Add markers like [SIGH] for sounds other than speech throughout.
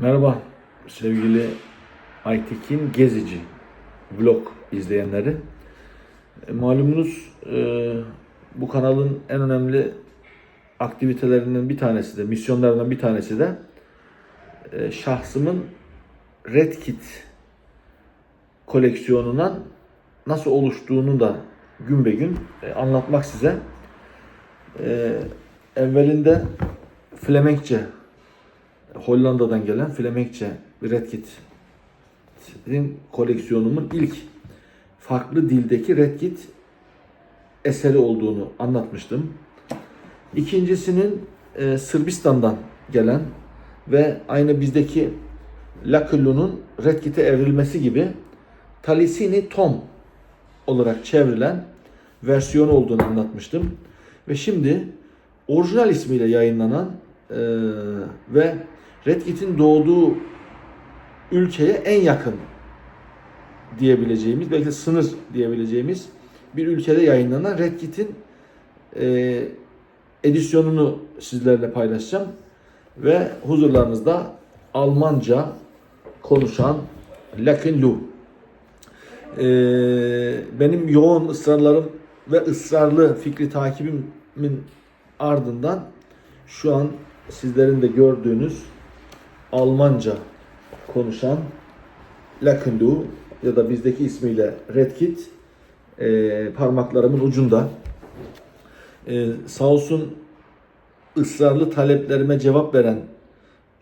Merhaba sevgili Aytekin Gezici vlog izleyenleri. E, Malumunuz e, bu kanalın en önemli aktivitelerinden bir tanesi de, misyonlarından bir tanesi de e, şahsımın Red Kit koleksiyonundan nasıl oluştuğunu da gün be gün anlatmak size. Evvelinde Flemenkçe Hollanda'dan gelen Flemenkçe Red Kit'in koleksiyonumun ilk farklı dildeki Red Kit eseri olduğunu anlatmıştım. İkincisinin e, Sırbistan'dan gelen ve aynı bizdeki Lakıllu'nun Red Kit'e evrilmesi gibi Talisini Tom olarak çevrilen versiyonu olduğunu anlatmıştım. Ve şimdi orijinal ismiyle yayınlanan e, ve Red Kit'in doğduğu ülkeye en yakın diyebileceğimiz, belki sınır diyebileceğimiz bir ülkede yayınlanan Red Kit'in e, edisyonunu sizlerle paylaşacağım. Ve huzurlarınızda Almanca konuşan Lakin Lu. E, benim yoğun ısrarlarım ve ısrarlı fikri takibimin ardından şu an sizlerin de gördüğünüz Almanca konuşan Lakendu ya da bizdeki ismiyle Red Kit e, parmaklarımın ucunda. E, sağ olsun ısrarlı taleplerime cevap veren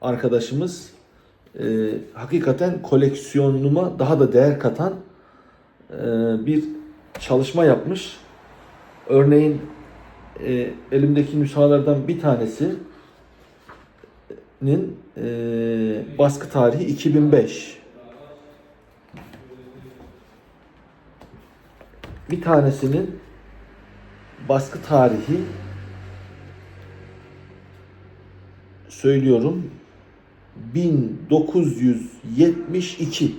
arkadaşımız e, hakikaten koleksiyonuma daha da değer katan e, bir çalışma yapmış. Örneğin e, elimdeki nüshalardan bir tanesinin e, baskı tarihi 2005. Bir tanesinin baskı tarihi söylüyorum 1972.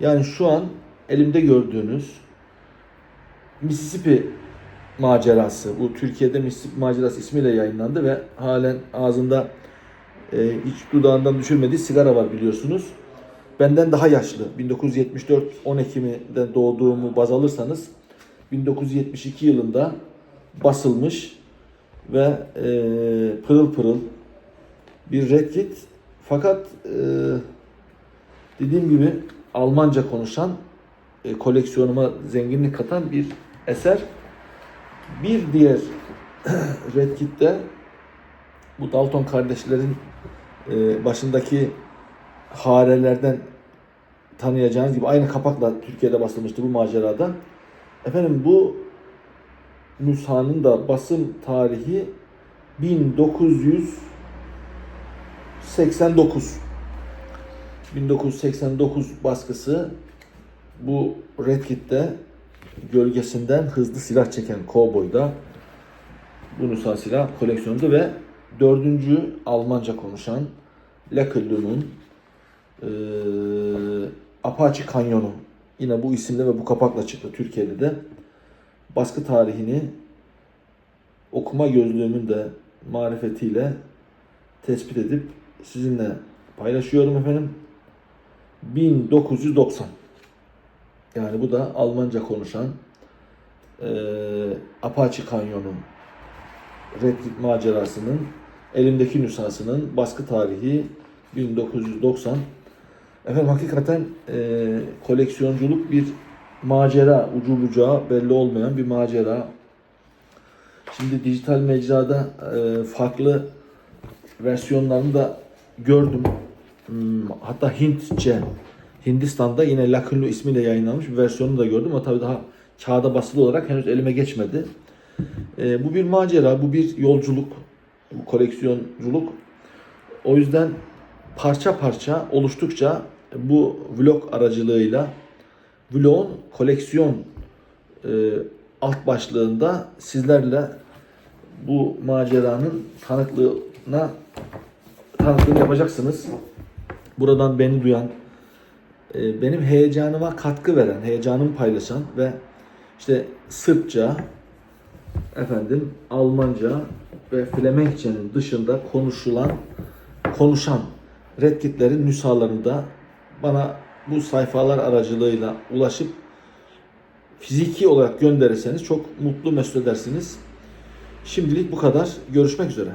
Yani şu an elimde gördüğünüz Mississippi macerası. Bu Türkiye'de Mississippi macerası ismiyle yayınlandı ve halen ağzında e, hiç dudağından düşürmediği sigara var biliyorsunuz. Benden daha yaşlı. 1974 10 Ekim'de doğduğumu baz alırsanız 1972 yılında basılmış ve e, pırıl pırıl bir Red Kit. Fakat e, dediğim gibi Almanca konuşan e, koleksiyonuma zenginlik katan bir eser. Bir diğer [CLEARS THROAT] Red Kit'te bu Dalton kardeşlerin e, başındaki harelerden tanıyacağınız gibi aynı kapakla Türkiye'de basılmıştı bu macerada. Efendim bu nüshanın da basım tarihi 1989. 1989 baskısı bu Red Kit'te gölgesinden hızlı silah çeken Cowboy'da bu nüsha silah koleksiyonunda ve dördüncü Almanca konuşan Lakellu'nun e, Apache Kanyonu yine bu isimle ve bu kapakla çıktı Türkiye'de de. Baskı tarihini okuma gözlüğümün de marifetiyle tespit edip sizinle paylaşıyorum efendim. 1990 yani bu da Almanca konuşan e, Apache Kanyonu Red macerasının elimdeki nüshasının baskı tarihi 1990. Efendim hakikaten e, koleksiyonculuk bir macera, ucu bucağı belli olmayan bir macera. Şimdi dijital mecrada e, farklı versiyonlarını da gördüm. Hmm, hatta Hintçe, Hindistan'da yine Lakullu ismiyle yayınlanmış bir versiyonu da gördüm. Ama tabii daha kağıda basılı olarak henüz elime geçmedi. E, bu bir macera, bu bir yolculuk, koleksiyonculuk. O yüzden parça parça oluştukça bu vlog aracılığıyla vlogun koleksiyon e, alt başlığında sizlerle bu maceranın tanıklığına tanıklığını yapacaksınız. Buradan beni duyan, e, benim heyecanıma katkı veren, heyecanımı paylaşan ve işte Sırpça, efendim Almanca ve Flemenkçenin dışında konuşulan, konuşan Red Kit'lerin nüshalarını da bana bu sayfalar aracılığıyla ulaşıp fiziki olarak gönderirseniz çok mutlu mesut edersiniz. Şimdilik bu kadar. Görüşmek üzere.